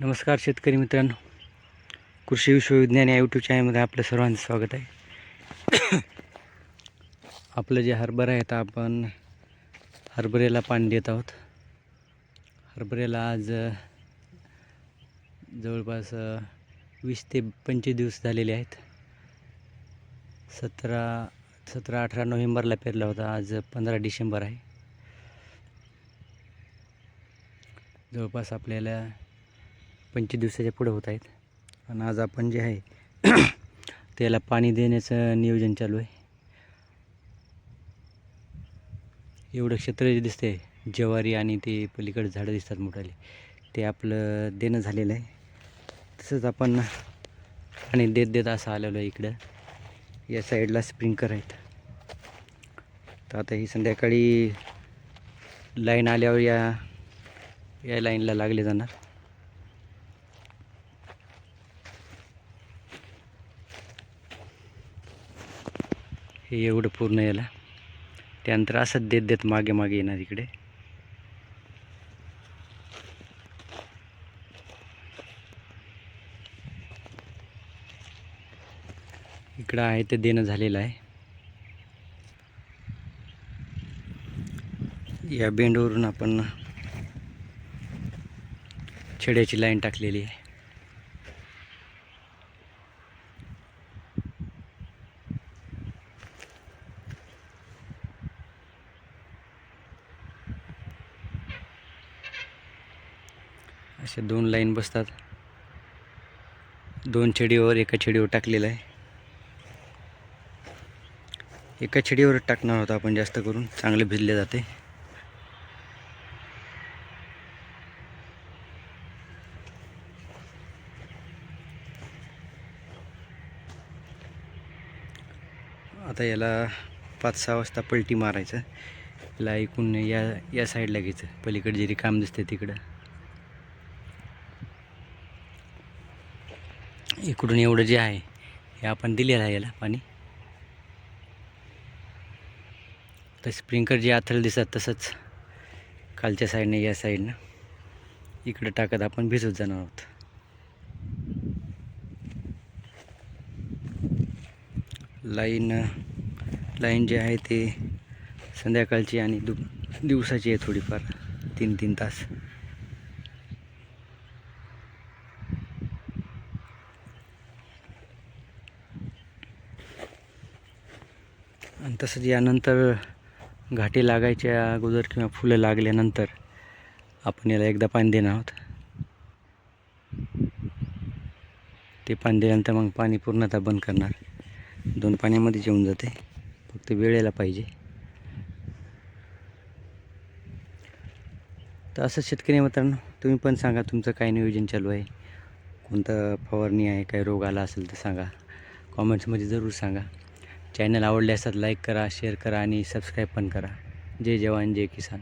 नमस्कार शेतकरी मित्रांनो. कृषी विश्वविज्ञान या यूट्यूब चॅनलमध्ये आपलं सर्वांचं स्वागत आहे. आपलं जे हरभरा आहे तर आपण हरभऱ्याला पाणी देत आहोत. हरभऱ्याला आज जवळपास वीस ते पंचवीस दिवस झालेले आहेत. सतरा सतरा अठरा नोव्हेंबरला पेरला होता. आज पंधरा डिसेंबर आहे. जवळपास आपल्याला पंचवीस दिवसाच्या पुढं होत आहेत. आणि आज आपण जे आहे त्याला पाणी देण्याचं नियोजन चालू आहे. एवढं क्षेत्र जे दिसते ज्वारी आणि ते पलीकडे झाडं दिसतात मोठाले ते आपलं देणं झालेलं आहे. तसंच आपण पाणी देत देत असं आलेलो आहे इकडं. या साईडला स्प्रिंकर आहेत. तर आता ही संध्याकाळी लाईन आल्यावर या या लाईनला लागले जाणार. हे एवढं पूर्ण याला. त्यानंतर असंच देत देत मागे मागे येणार इकडे. इकडं आहे ते देणं झालेलं आहे. या बेंडवरून आपण छड्याची लाईन टाकलेली आहे. अशा दोन लाईन बसतात. दोन छेडीवर एका छेडीवर टाकलेलं आहे. एका छेडीवर टाकणार होता आपण जास्त करून. चांगले भिजले जाते. आता याला पाच सहा वाजता पलटी मारायचं. याला ऐकून या या साईडला घ्यायचं. पलीकडे जे रिकाम दिसते तिकडं. इकडून एवढं जे आहे हे आपण दिलेलं आहे याला पाणी. तर स्प्रिंकर जे आथळ दिसतात तसंच खालच्या साईडनं या साईडनं इकडं टाकत आपण भिजत जाणार आहोत. लाईन लाईन जे आहे ते संध्याकाळची आणि दु दिवसाची आहे थोडीफार तीन तीन तास. आणि तसंच यानंतर घाटी लागायच्या अगोदर किंवा फुलं लागल्यानंतर आपण याला एकदा पाणी देणार आहोत. ते पाणी दिल्यानंतर मग पाणी पूर्णतः बंद करणार. दोन पाण्यामध्ये येऊन जाते. फक्त वेळेला पाहिजे. तर असं शेतकरी मित्रांनो तुम्ही पण सांगा तुमचं काय नियोजन चालू आहे. कोणतं फवारणी आहे काय रोग आला असेल तर सांगा. कॉमेंट्समध्ये जरूर सांगा. चॅनल आवडले असतात लाईक करा शेअर करा आणि सबस्क्राईब पण करा. जय जवान जय किसान.